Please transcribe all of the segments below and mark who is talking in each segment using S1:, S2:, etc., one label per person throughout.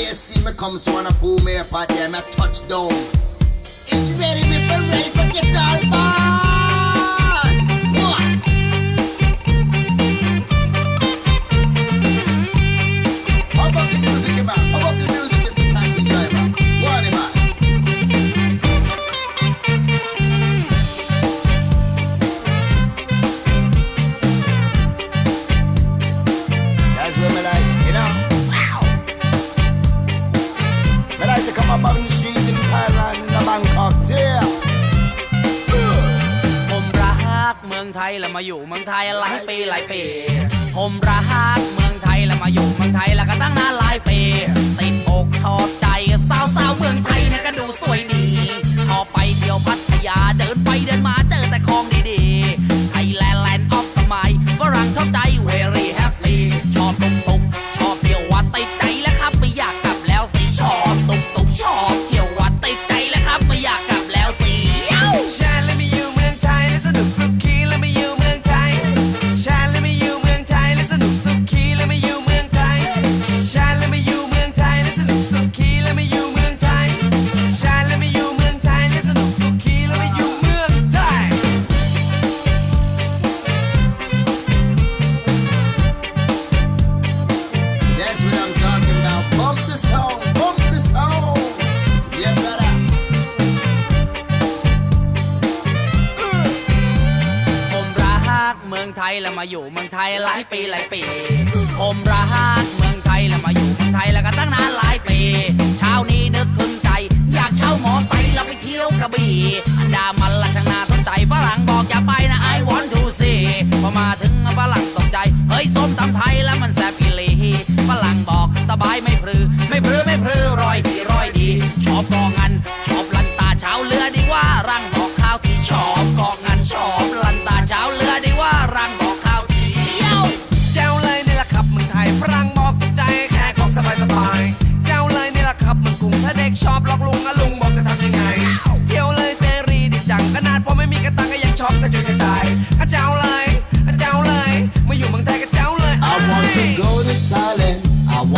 S1: you see me come, so wanna pull me up at them, I touch down. It's ready, me for ready for guitar
S2: องไทยแล้วมาอยู่เมืองไทยหลายปีหลายปี ผมรักเมืองไทยแล้วมาอยู่เมืองไทยแล้วก็ตั้งนานหลายปีติดอก ไทยแล้วมาอยู่เมื
S3: องไทย
S2: หลายปีหลายปี ผมรักเมืองไทยแล้วมาอยู่เมืองไทยแล้วก็ตั้งนานหลายปี เช้านี้นึกพึงใจ อยากเช่าหมอไซค์แล้วไปเที่ยวกระบี่อันดามันละช่างน่าสนใจฝรั่งบอกอย่าไปนะ I want to see พอมาถึงฝรั่งตกใจ เฮ้ยส้มตำไทยแล้วมันแซ่บ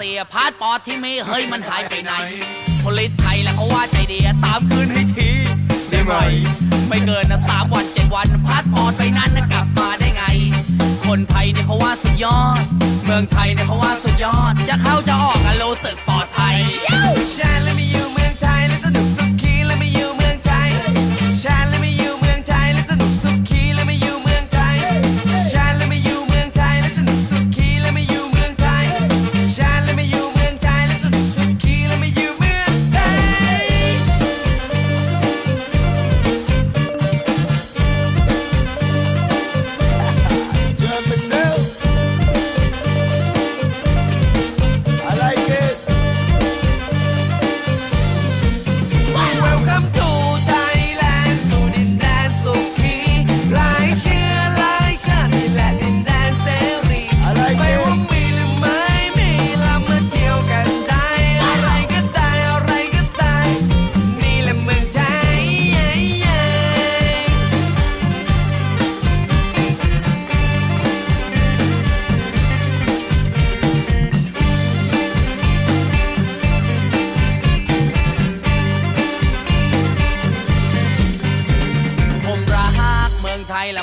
S2: เสียพาสปอร์ตที่มีเฮ้ยมันหายไปไหนพลิตไทยแล้วเขาว่าใจดีตามคืนให้ทีได้ไหม ไม่เกินนะสามวันเจ็ดวันพาสปอร์ตไปนั้นนะกลับมาได้ไง คนไทยเนี่ยเขาว่าสุดยอด เมืองไทยเนี่ยเขาว่าสุดยอด จะเข้าจะออกกันรู้สึกปลอดภัย
S3: ชาและไม่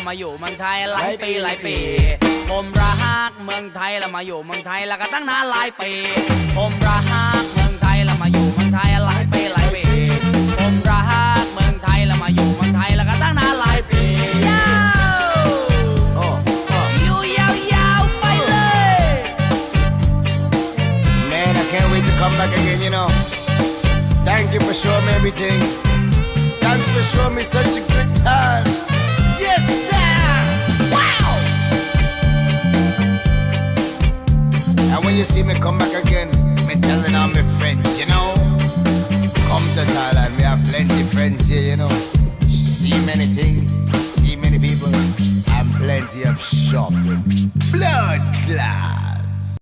S3: มาอยู่เมืองไทยหลาย
S2: ปีหลายปี ผมรักเมืองไทยแล้วมาอยู่เมืองไทยแล้วก็ตั้งนานหลายปี ผมรักเมืองไทยแล้วมาอยู่เมืองไทยหลายปีหลายปี ผมรักเมืองไทยแล้วมาอยู่เมืองไทยแล้วก็ตั้งนานหลายปียาว
S1: Oh, oh.
S2: อยู่ยาวๆไปเลย
S1: Man, I can't wait to come back again, you know. Thank you for showing me everything. Thanks for showing me such a good time. See me come back again,